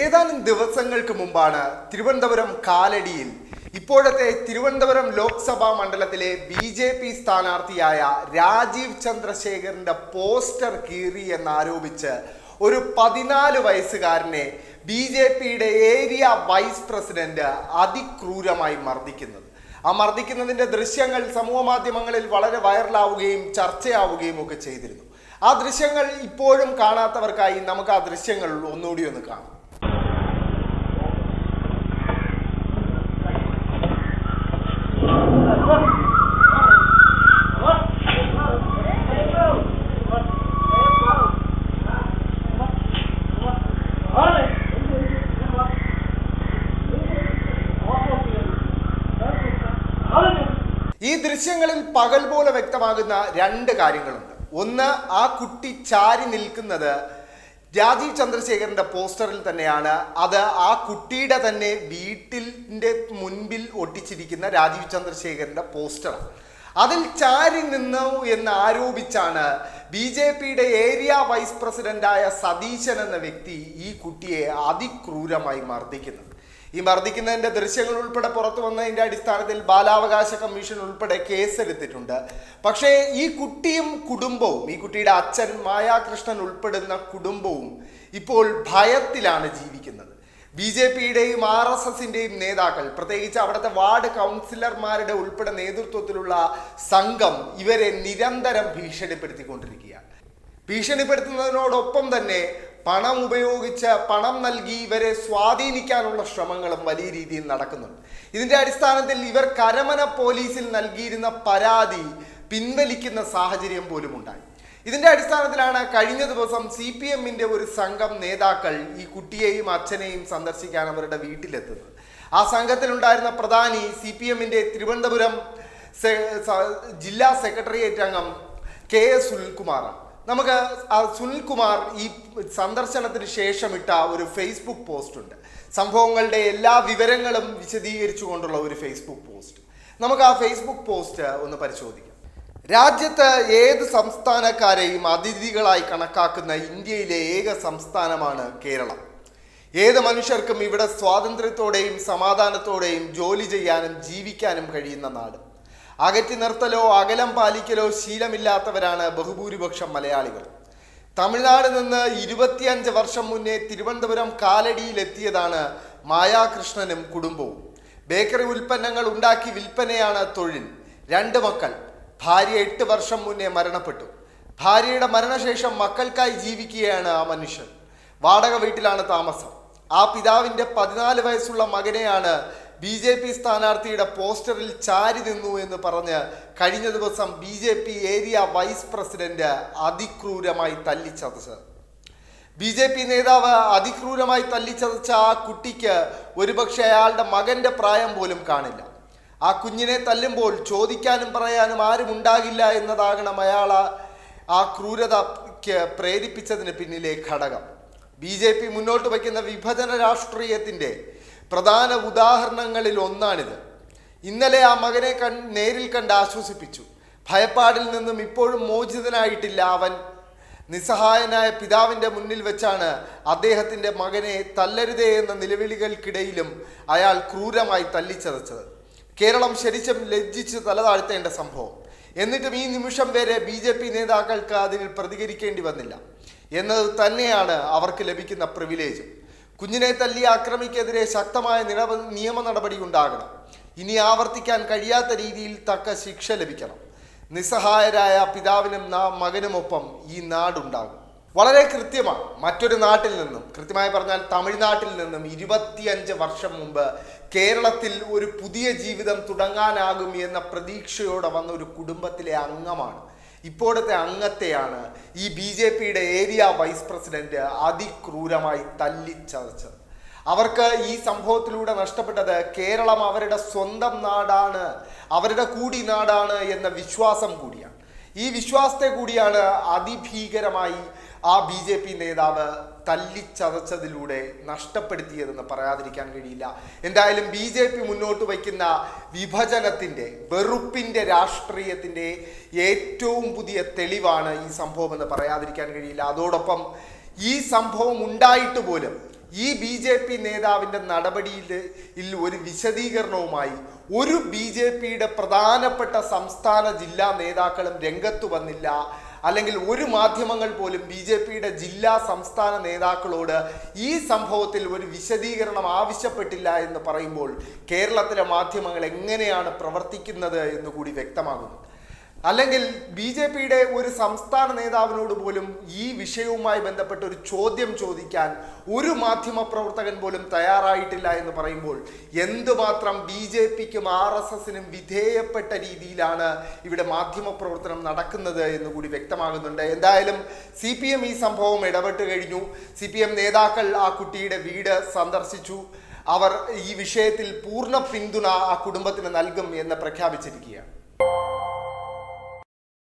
ഏതാനും ദിവസങ്ങൾക്ക് മുമ്പാണ് തിരുവനന്തപുരം കാലടിയിൽ ഇപ്പോഴത്തെ തിരുവനന്തപുരം ലോക്സഭാ മണ്ഡലത്തിലെ ബി ജെ പി സ്ഥാനാർത്ഥിയായ രാജീവ് ചന്ദ്രശേഖറിന്റെ പോസ്റ്റർ കീറി എന്നാരോപിച്ച് ഒരു പതിനാല് വയസ്സുകാരനെ ബി ജെ പിയുടെ ഏരിയ വൈസ് പ്രസിഡന്റ് അതിക്രൂരമായി മർദ്ദിക്കുന്നത്. ആ മർദ്ദിക്കുന്നതിന്റെ ദൃശ്യങ്ങൾ സമൂഹ മാധ്യമങ്ങളിൽ വളരെ വൈറലാവുകയും ചർച്ചയാവുകയും ഒക്കെ ചെയ്തിരുന്നു. ആ ദൃശ്യങ്ങൾ ഇപ്പോഴും കാണാത്തവർക്കായി നമുക്ക് ആ ദൃശ്യങ്ങൾ ഒന്നുകൂടി ഒന്ന് കാണാം. ഈ ദൃശ്യങ്ങളിൽ പകൽ പോലെ വ്യക്തമാകുന്ന രണ്ട് കാര്യങ്ങളുണ്ട്. ഒന്ന് ആ കുട്ടി ചാരി നിൽക്കുന്നത് രാജീവ് ചന്ദ്രശേഖരന്റെ പോസ്റ്ററിൽ തന്നെയാണ്. അത് ആ കുട്ടിയുടെ തന്നെ വീട്ടിന്റെ മുൻപിൽ ഒട്ടിച്ചിരിക്കുന്ന രാജീവ് ചന്ദ്രശേഖരന്റെ പോസ്റ്ററാണ്. അതിൽ ചാരി നിന്നു എന്ന് ആരോപിച്ചാണ് ബി ജെ പിയുടെ ഏരിയ വൈസ് പ്രസിഡന്റായ സതീശൻ എന്ന വ്യക്തി ഈ കുട്ടിയെ അതിക്രൂരമായി മർദ്ദിക്കുന്നത്. ഈ മർദ്ദിക്കുന്നതിന്റെ ദൃശ്യങ്ങൾ ഉൾപ്പെടെ പുറത്തു വന്നതിന്റെ അടിസ്ഥാനത്തിൽ ബാലാവകാശ കമ്മീഷൻ ഉൾപ്പെടെ കേസെടുത്തിട്ടുണ്ട്. പക്ഷേ ഈ കുട്ടിയും കുടുംബവും ഈ കുട്ടിയുടെ അച്ഛൻ മായാകൃഷ്ണൻ ഉൾപ്പെടുന്ന കുടുംബവും ഇപ്പോൾ ഭയത്തിലാണ് ജീവിക്കുന്നത്. ബി ജെ പിയുടെയും ആർ എസ് എസിന്റെയും നേതാക്കൾ പ്രത്യേകിച്ച് അവിടുത്തെ വാർഡ് കൗൺസിലർമാരുടെ ഉൾപ്പെടെ നേതൃത്വത്തിലുള്ള സംഘം ഇവരെ നിരന്തരം ഭീഷണിപ്പെടുത്തിക്കൊണ്ടിരിക്കുകയാണ്. ഭീഷണിപ്പെടുത്തുന്നതിനോടൊപ്പം തന്നെ പണം ഉപയോഗിച്ച് പണം നൽകി ഇവരെ സ്വാധീനിക്കാനുള്ള ശ്രമങ്ങളും വലിയ രീതിയിൽ നടക്കുന്നുണ്ട്. ഇതിന്റെ അടിസ്ഥാനത്തിൽ ഇവർ കരമന പോലീസിൽ നൽകിയിരുന്ന പരാതി പിൻവലിക്കുന്ന സാഹചര്യം പോലും ഉണ്ടായി ഇതിന്റെ അടിസ്ഥാനത്തിലാണ് കഴിഞ്ഞ ദിവസം സി പി എമ്മിന്റെ ഒരു സംഘം നേതാക്കൾ ഈ കുട്ടിയെയും അച്ഛനെയും സന്ദർശിക്കാൻ അവരുടെ വീട്ടിലെത്തുന്നത്. ആ സംഘത്തിലുണ്ടായിരുന്ന പ്രധാനി സി പി എമ്മിന്റെ തിരുവനന്തപുരം ജില്ലാ സെക്രട്ടേറിയറ്റ് അംഗം കെ എസ് സുനിൽകുമാറാണ്. നമുക്ക് സുനിൽ സുനിൽകുമാർ ഈ സന്ദർശനത്തിന് ശേഷം ഇട്ട ഒരു ഫേസ്ബുക്ക് പോസ്റ്റ് ഉണ്ട്. സംഭവങ്ങളുടെ എല്ലാ വിവരങ്ങളും വിശദീകരിച്ചു കൊണ്ടുള്ള ഒരു ഫേസ്ബുക്ക് പോസ്റ്റ് നമുക്ക് ആ ഫേസ്ബുക്ക് പോസ്റ്റ് ഒന്ന് പരിശോധിക്കാം. രാജ്യത്ത് ഏത് സംസ്ഥാനക്കാരെയും അതിഥികളായി കണക്കാക്കുന്ന ഇന്ത്യയിലെ ഏക സംസ്ഥാനമാണ് കേരളം. ഏത് മനുഷ്യർക്കും ഇവിടെ സ്വാതന്ത്ര്യത്തോടെയും സമാധാനത്തോടെയും ജോലി ചെയ്യാനും ജീവിക്കാനും കഴിയുന്ന നാട്. അകറ്റി നിർത്തലോ അകലം പാലിക്കലോ ശീലമില്ലാത്തവരാണ് ബഹുഭൂരിപക്ഷം മലയാളികൾ. തമിഴ്നാട് നിന്ന് ഇരുപത്തിയഞ്ച് വർഷം മുന്നേ തിരുവനന്തപുരം കാലടിയിലെത്തിയതാണ് മായാകൃഷ്ണനും കുടുംബവും. ബേക്കറി ഉൽപ്പന്നങ്ങൾ ഉണ്ടാക്കി വിൽപ്പനയാണ് തൊഴിൽ. രണ്ട് മക്കൾ. ഭാര്യ എട്ട് വർഷം മുന്നേ മരണപ്പെട്ടു. ഭാര്യയുടെ മരണശേഷം മക്കൾക്കായി ജീവിക്കുകയാണ് ആ മനുഷ്യൻ. വാടക വീട്ടിലാണ് താമസം. ആ പിതാവിന്റെ പതിനാല് വയസ്സുള്ള മകനെയാണ് ബി ജെ പി സ്ഥാനാർത്ഥിയുടെ പോസ്റ്ററിൽ ചാരി നിന്നു എന്ന് പറഞ്ഞ് കഴിഞ്ഞ ദിവസം B J P area vice president അതിക്രൂരമായി തല്ലിച്ചതച്ച്. ബി ജെ പി നേതാവ് അതിക്രൂരമായി തല്ലിച്ചതച്ച ആ കുട്ടിക്ക് ഒരുപക്ഷെ അയാളുടെ മകന്റെ പ്രായം പോലും കാണില്ല. ആ കുഞ്ഞിനെ തല്ലുമ്പോൾ ചോദിക്കാനും പറയാനും ആരും ഉണ്ടാകില്ല എന്നതാകണം അയാൾ ആ- ക്രൂരതയ്ക്ക് പ്രേരിപ്പിച്ചതിന് പിന്നിലെ ഘടകം. ബി ജെ പി മുന്നോട്ട് വയ്ക്കുന്ന വിഭജന രാഷ്ട്രീയത്തിന്റെ പ്രധാന ഉദാഹരണങ്ങളിൽ ഒന്നാണിത്. ഇന്നലെ ആ മകനെ കൺ നേരിൽ കണ്ട് ആശ്വസിപ്പിച്ചു. ഭയപ്പാടിൽ നിന്നും ഇപ്പോഴും മോചിതനായിട്ടില്ല അവൻ. നിസ്സഹായനായ പിതാവിന്റെ മുന്നിൽ വെച്ചാണ് അദ്ദേഹത്തിന്റെ മകനെ തല്ലരുതേ എന്ന നിലവിളികൾക്കിടയിലും അയാൾ ക്രൂരമായി തല്ലിച്ചതച്ചത്. കേരളം ശരിച്ചും ലജ്ജിച്ച് തലതാഴ്ത്തേണ്ട സംഭവം. എന്നിട്ടും ഈ നിമിഷം വരെ ബി ജെ പി നേതാക്കൾക്ക് അതിൽ പ്രതികരിക്കേണ്ടി വന്നില്ല. എന്നത് തന്നെയാണ് അവർക്ക് ലഭിക്കുന്ന പ്രിവിലേജ് കുഞ്ഞിനെ തല്ലി ആക്രമിക്കെതിരെ ശക്തമായ നിലവ നിയമ നടപടി ഉണ്ടാകണം. ഇനി ആവർത്തിക്കാൻ കഴിയാത്ത രീതിയിൽ തക്ക ശിക്ഷ ലഭിക്കണം. നിസ്സഹായരായ പിതാവിനും നാ മകനുമൊപ്പം ഈ നാടുണ്ടാകും. വളരെ കൃത്യമാണ്. മറ്റൊരു നാട്ടിൽ നിന്നും കൃത്യമായി പറഞ്ഞാൽ തമിഴ്നാട്ടിൽ നിന്നും ഇരുപത്തിയഞ്ച് വർഷം മുമ്പ് കേരളത്തിൽ ഒരു പുതിയ ജീവിതം തുടങ്ങാനാകും എന്ന പ്രതീക്ഷയോടെ വന്ന ഒരു കുടുംബത്തിലെ അംഗമാണ് ഇപ്പോഴത്തെ അംഗത്തെയാണ് ഈ ബി ജെ പിയുടെ ഏരിയ വൈസ് പ്രസിഡന്റ് അതിക്രൂരമായി തല്ലിച്ചതച്ചത്. അവർക്ക് ഈ സംഭവത്തിലൂടെ നഷ്ടപ്പെട്ടത് കേരളം അവരുടെ സ്വന്തം നാടാണ് അവരുടെ കൂടി നാടാണ് എന്ന വിശ്വാസം കൂടിയാണ്. ഈ വിശ്വാസത്തെ കൂടിയാണ് അതിഭീകരമായി ആ ബി നേതാവ് തല്ലിച്ചതച്ചതിലൂടെ നഷ്ടപ്പെടുത്തിയതെന്ന് പറയാതിരിക്കാൻ കഴിയില്ല. എന്തായാലും ബി ജെ പി മുന്നോട്ട് വയ്ക്കുന്ന വിഭജനത്തിന്റെ വെറുപ്പിന്റെ രാഷ്ട്രീയത്തിന്റെ ഏറ്റവും പുതിയ തെളിവാണ് ഈ സംഭവം എന്ന് പറയാതിരിക്കാൻ കഴിയില്ല. അതോടൊപ്പം ഈ സംഭവം ഉണ്ടായിട്ട് പോലും ഈ ബി ജെ പി നേതാവിന്റെ നടപടിയിൽ ഒരു വിശദീകരണവുമായി ഒരു ബി ജെ പിയുടെ പ്രധാനപ്പെട്ട സംസ്ഥാന ജില്ലാ നേതാക്കളും രംഗത്തു വന്നില്ല. അല്ലെങ്കിൽ ഒരു മാധ്യമങ്ങൾ പോലും ബി ജെ പിയുടെ ജില്ലാ സംസ്ഥാന നേതാക്കളോട് ഈ സംഭവത്തിൽ ഒരു വിശദീകരണം ആവശ്യപ്പെട്ടില്ല എന്ന് പറയുമ്പോൾ കേരളത്തിലെ മാധ്യമങ്ങൾ എങ്ങനെയാണ് പ്രവർത്തിക്കുന്നത് എന്ന് കൂടി വ്യക്തമാകുന്നു. അല്ലെങ്കിൽ ബി ജെ പിയുടെ ഒരു സംസ്ഥാന നേതാവിനോട് പോലും ഈ വിഷയവുമായി ബന്ധപ്പെട്ട ഒരു ചോദ്യം ചോദിക്കാൻ ഒരു മാധ്യമ പ്രവർത്തകൻ പോലും തയ്യാറായിട്ടില്ല എന്ന് പറയുമ്പോൾ എന്തുമാത്രം ബി ജെ പിക്കും ആർ എസ് എസിനും വിധേയപ്പെട്ട രീതിയിലാണ് ഇവിടെ മാധ്യമ പ്രവർത്തനം നടക്കുന്നത് എന്ന് കൂടി വ്യക്തമാകുന്നുണ്ട്. എന്തായാലും സി പി എം ഈ സംഭവം ഇടപെട്ട് കഴിഞ്ഞു. സി പി എം നേതാക്കൾ ആ കുട്ടിയുടെ വീട് സന്ദർശിച്ചു. അവർ ഈ വിഷയത്തിൽ പൂർണ പിന്തുണ ആ കുടുംബത്തിന് നൽകും എന്ന് പ്രഖ്യാപിച്ചിരിക്കുകയാണ്.